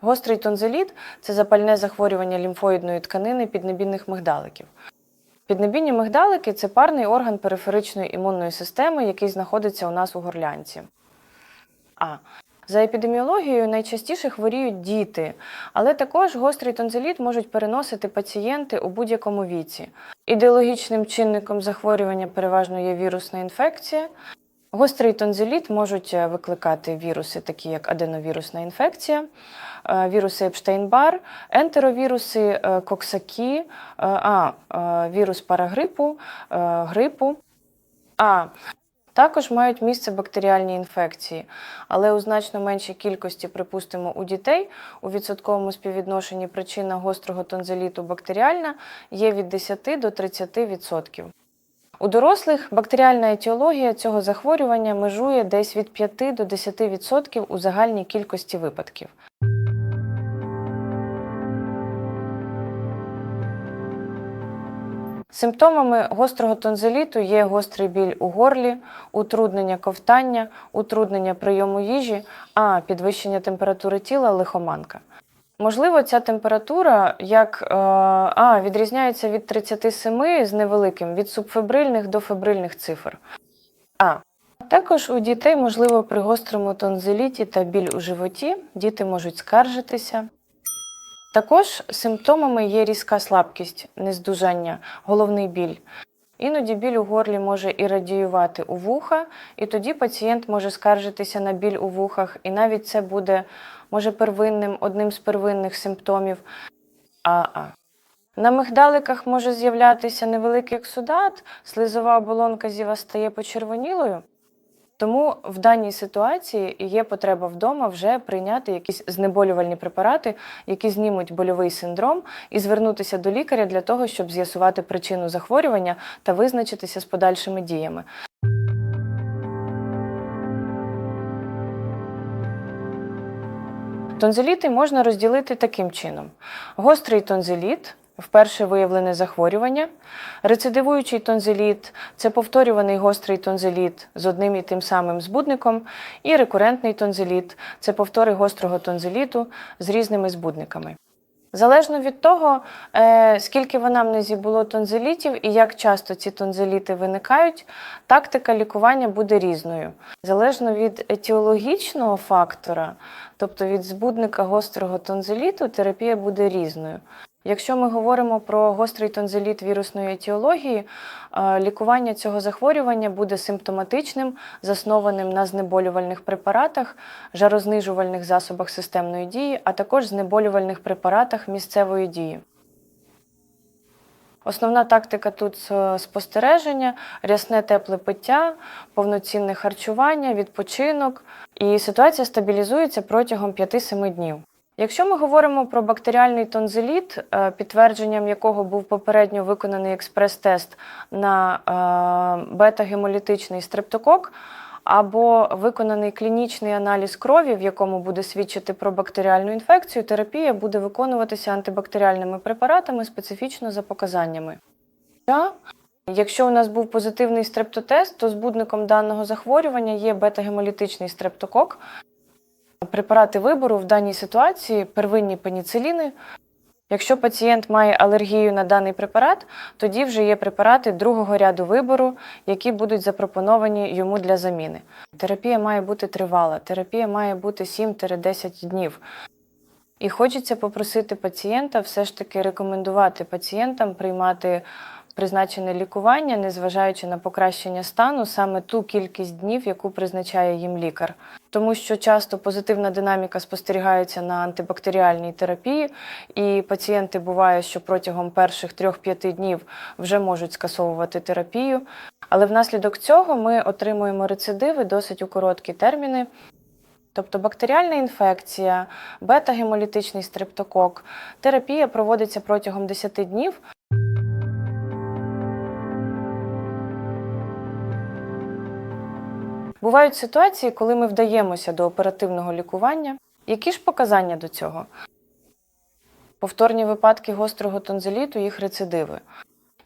Гострий тонзиліт це запальне захворювання лімфоїдної тканини піднебінних мигдаликів. Піднебінні мигдалики це парний орган периферичної імунної системи, який знаходиться у нас у горлянці. А. За епідеміологією найчастіше хворіють діти, але також гострий тонзиліт можуть переносити пацієнти у будь-якому віці. Ідеологічним чинником захворювання переважно є вірусна інфекція. Гострий тонзиліт можуть е, викликати віруси, такі як аденовірусна інфекція, е, віруси Епштейн-Бар, ентеровіруси, е, коксакі, е, а, вірус парагрипу, грипу. А також мають місце бактеріальні інфекції, але у значно меншій кількості, припустимо, у дітей у відсотковому співвідношенні причина гострого тонзиліту бактеріальна є від 10 до 30%. У дорослих бактеріальна етіологія цього захворювання межує десь від 5 до 10% відсотків у загальній кількості випадків. Симптомами гострого тонзиліту є гострий біль у горлі, утруднення ковтання, утруднення прийому їжі, а підвищення температури тіла лихоманка. Можливо, ця температура як е, а, відрізняється від 37 з невеликим від субфебрильних до фебрильних цифр. А також у дітей, можливо, при гострому тонзиліті та біль у животі діти можуть скаржитися. Також симптомами є різка слабкість, нездужання, головний біль. Іноді біль у горлі може і радіювати у вуха, і тоді пацієнт може скаржитися на біль у вухах, і навіть це буде може первинним, одним з первинних симптомів. АА. На мигдаликах може з'являтися невеликий ексудат, слизова оболонка зіва стає почервонілою. Тому в даній ситуації є потреба вдома вже прийняти якісь знеболювальні препарати, які знімуть больовий синдром, і звернутися до лікаря для того, щоб з'ясувати причину захворювання та визначитися з подальшими діями. Тонзиліти можна розділити таким чином: гострий тонзиліт вперше виявлене захворювання, рецидивуючий тонзиліт це повторюваний гострий тонзиліт з одним і тим самим збудником, і рекурентний тонзиліт це повтори гострого тонзиліту з різними збудниками. Залежно від того, е, скільки в анамнезі було тонзилітів і як часто ці тонзиліти виникають, тактика лікування буде різною. Залежно від етіологічного фактора, тобто від збудника гострого тонзиліту, терапія буде різною. Якщо ми говоримо про гострий тонзиліт вірусної етіології, е, лікування цього захворювання буде симптоматичним, заснованим на знеболювальних препаратах, жарознижувальних засобах системної дії, а також знеболювальних препаратах місцевої дії. Основна тактика тут е, спостереження, рясне тепле пиття, повноцінне харчування, відпочинок. І ситуація стабілізується протягом 5-7 днів. Якщо ми говоримо про бактеріальний тонзиліт, е, підтвердженням якого був попередньо виконаний експрес-тест на е, бета-гемолітичний стрептокок, або виконаний клінічний аналіз крові, в якому буде свідчити про бактеріальну інфекцію, терапія буде виконуватися антибактеріальними препаратами специфічно за показаннями. Якщо у нас був позитивний стрептотест, то збудником даного захворювання є бета-гемолітичний стрептокок. Препарати вибору в даній ситуації первинні пеніциліни. Якщо пацієнт має алергію на даний препарат, тоді вже є препарати другого ряду вибору, які будуть запропоновані йому для заміни. Терапія має бути тривала, терапія має бути 7-10 днів. І хочеться попросити пацієнта все ж таки рекомендувати пацієнтам приймати призначене лікування, незважаючи на покращення стану, саме ту кількість днів, яку призначає їм лікар. Тому що часто позитивна динаміка спостерігається на антибактеріальній терапії, і пацієнти буває, що протягом перших 3-5 днів вже можуть скасовувати терапію. Але внаслідок цього ми отримуємо рецидиви досить у короткі терміни. Тобто бактеріальна інфекція, бета-гемолітичний стрептокок. Терапія проводиться протягом 10 днів. Бувають ситуації, коли ми вдаємося до оперативного лікування. Які ж показання до цього? Повторні випадки гострого тонзиліту, їх рецидиви.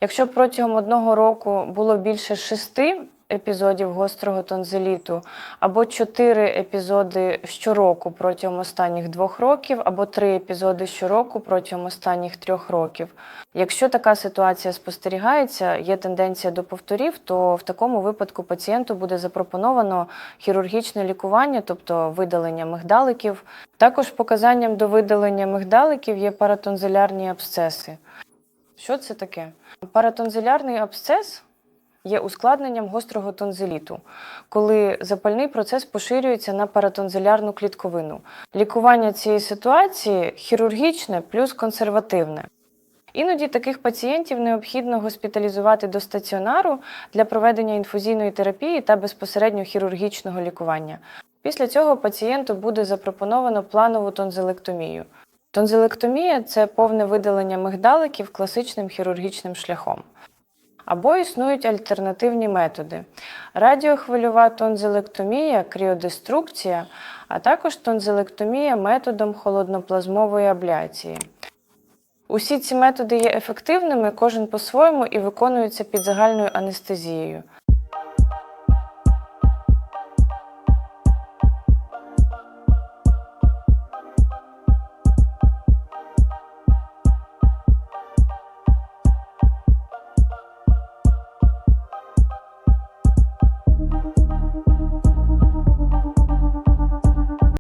Якщо протягом одного року було більше шести епізодів гострого тонзиліту, або 4 епізоди щороку протягом останніх двох років, або 3 епізоди щороку протягом останніх трьох років. Якщо така ситуація спостерігається, є тенденція до повторів, то в такому випадку пацієнту буде запропоновано хірургічне лікування, тобто видалення мигдаликів. Також показанням до видалення мигдаликів є паратонзилярні абсцеси. Що це таке? Паратонзилярний абсцес є ускладненням гострого тонзиліту, коли запальний процес поширюється на паратонзилярну клітковину. Лікування цієї ситуації хірургічне плюс консервативне. Іноді таких пацієнтів необхідно госпіталізувати до стаціонару для проведення інфузійної терапії та безпосередньо хірургічного лікування. Після цього пацієнту буде запропоновано планову тонзилектомію. Тонзилектомія це повне видалення мигдаликів класичним хірургічним шляхом. Або існують альтернативні методи: радіохвильова тонзилектомія, кріодеструкція, а також тонзилектомія методом холодноплазмової абляції. Усі ці методи є ефективними, кожен по-своєму і виконуються під загальною анестезією.